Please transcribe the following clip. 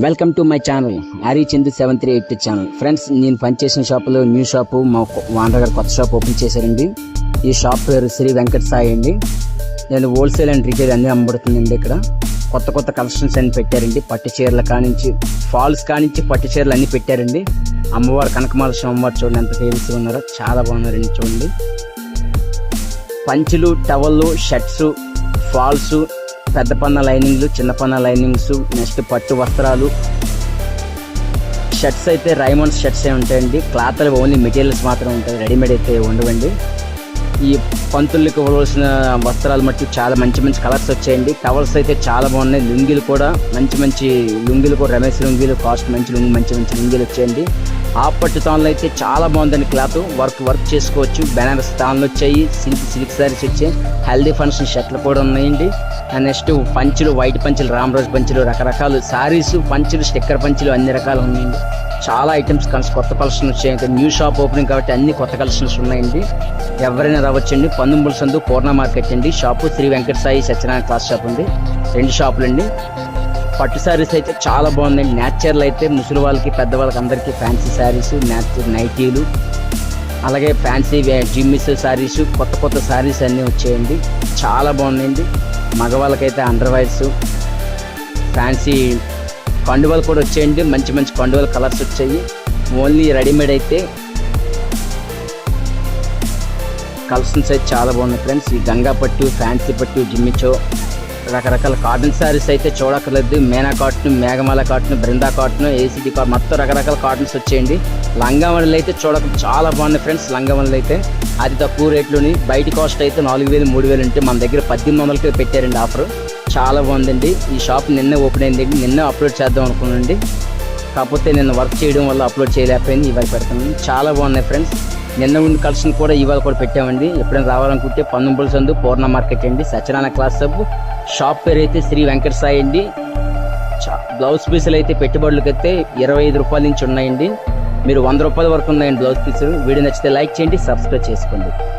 Welcome to my channel Aari Chandu seven three eight channel friends నేను పనిచేసిన షాపులో new shop మా వానర్ గారు కొత్త షాప్ ఓపెన్ చేశారండి. ఈ షాప్ పేరు శ్రీ వెంకట సాయి అండి. నేను హోల్సేల్ అండ్ రీటైల్ అన్నీ అమ్మబడుతుందండి ఇక్కడ. కొత్త కొత్త కలెక్షన్స్ అన్ని పెట్టారండి. పట్టు చీరల కానించి ఫాల్స్ కానించి పట్టు చీరలు అన్నీ పెట్టారండి. అమ్మవారు కనకమాల సోమవారు చూడండి ఎంత ఫేమస్ ఉన్నారో. చాలా బాగున్నారండి చూడండి. పంచులు టవల్లు షర్ట్స్ ఫాల్స్ పెద్ద పన్న లైనింగ్లు చిన్న పన్న లైనింగ్స్ నెక్స్ట్ పట్టు వస్త్రాలు. షర్ట్స్ అయితే రైమండ్స్ షర్ట్స్ ఏ ఉంటాయండి. క్లాత్ ఓన్లీ మెటీరియల్స్ మాత్రం ఉంటాయి. రెడీమేడ్ అయితే ఉండవండి. ఈ పంతులకు ఇవ్వవలసిన వస్త్రాలు మట్టి చాలా మంచి మంచి కలర్స్ వచ్చాయండి. టవల్స్ అయితే చాలా బాగున్నాయి. లుంగీలు కూడా మంచి మంచి లుంగీలు కూడా రమేష్ లుంగీలు కాస్ట్ మంచి లుంగి మంచి మంచి లుంగీలు వచ్చాయండి. ఆ పట్టు తాన్లు అయితే చాలా బాగుందండి క్లాత్. వర్క్ వర్క్ చేసుకోవచ్చు. బెనారస్ తాన్లు వచ్చాయి. సిల్క్ సిల్క్ సారీస్ వచ్చాయి. హెల్దీ ఫంక్షన్ షర్ట్లు కూడా ఉన్నాయండి. అండ్ నెక్స్ట్ పంచులు వైట్ పంచులు రామరాజు పంచులు రకరకాలు సారీస్ పంచులు స్టిక్కర్ పంచులు అన్ని రకాలు ఉన్నాయండి. చాలా ఐటమ్స్ కలిసి కొత్త కలెక్షన్ వచ్చాయి. ఇంకా న్యూ షాప్ ఓపెనింగ్ కాబట్టి అన్ని కొత్త కలెక్షన్స్ ఉన్నాయండి. ఎవరైనా రావచ్చండి. పందుంబుల సందు పూర్ణ మార్కెట్ అండి. Shop Shri Venkata Sai Satyanarayana cloth shop ఉంది. రెండు షాపులు అండి పట్టు శారీస్ అయితే చాలా బాగుందండి న్యాచురల్ అయితే ముసలి వాళ్ళకి పెద్దవాళ్ళకి అందరికీ ఫ్యాన్సీ శారీస్ న్యాచురల్ నైటీలు అలాగే ఫ్యాన్సీ జిమ్మిస్ శారీస్ కొత్త కొత్త శారీస్ అన్నీ వచ్చాయండి. చాలా బాగుందండి మగవాళ్ళకైతే అండర్ వైర్స్ ఫ్యాన్సీ కండువలు కూడా వచ్చాయండి. మంచి మంచి కండువల కలర్స్ వచ్చాయి. ఓన్లీ రెడీమేడ్ అయితే కలర్స్ అయితే చాలా బాగున్నాయి ఫ్రెండ్స్ ఈ గంగా పట్టు ఫ్యాన్సీ పట్టు జిమ్మిచో రకరకాల కాటన్ శారీస్ అయితే చూడక్కర్లేదు. Meena cotton Meghamala cotton Brinda cotton ACD cotton మొత్తం రకరకాల కాటన్స్ వచ్చేయండి. లంగావణులు అయితే చూడక చాలా బాగున్నాయి ఫ్రెండ్స్ లంగావణులు అయితే. అది తక్కువ రేట్లోని బయట కాస్ట్ అయితే నాలుగు వేలు మూడు వేలు ఉంటే మన దగ్గర పద్దెనిమిది వందలకి పెట్టారండి ఆఫర్. చాలా బాగుందండి. ఈ షాప్ నిన్న ఓపెన్ అయిందండి నిన్న అప్లోడ్ చేద్దాం అనుకున్నాండి కాకపోతే నేను వర్క్ చేయడం వల్ల అప్లోడ్ చేయలేకపోయింది. ఇవాళ పెడతాను. చాలా బాగున్నాయి ఫ్రెండ్స్. నిన్న ఉన్న కలెక్షన్ కూడా ఇవాళ కూడా పెట్టామండి. ఎప్పుడైనా రావాలనుకుంటే పంతొమ్మిది సందు పూర్ణ మార్కెట్ అండి. సత్యనారాయణ క్లాస్ సబ్ షాప్ పేరు అయితే శ్రీ వెంకట సాయి అండి. చా- బ్లౌజ్ పీసులు అయితే పెట్టుబడులకు అయితే ఇరవై ఐదు రూపాయల నుంచి ఉన్నాయండి. మీరు వంద రూపాయల వరకు ఉన్నాయండి బ్లౌజ్ పీసులు. వీడియో నచ్చితే లైక్ చేయండి సబ్స్క్రైబ్ చేసుకోండి.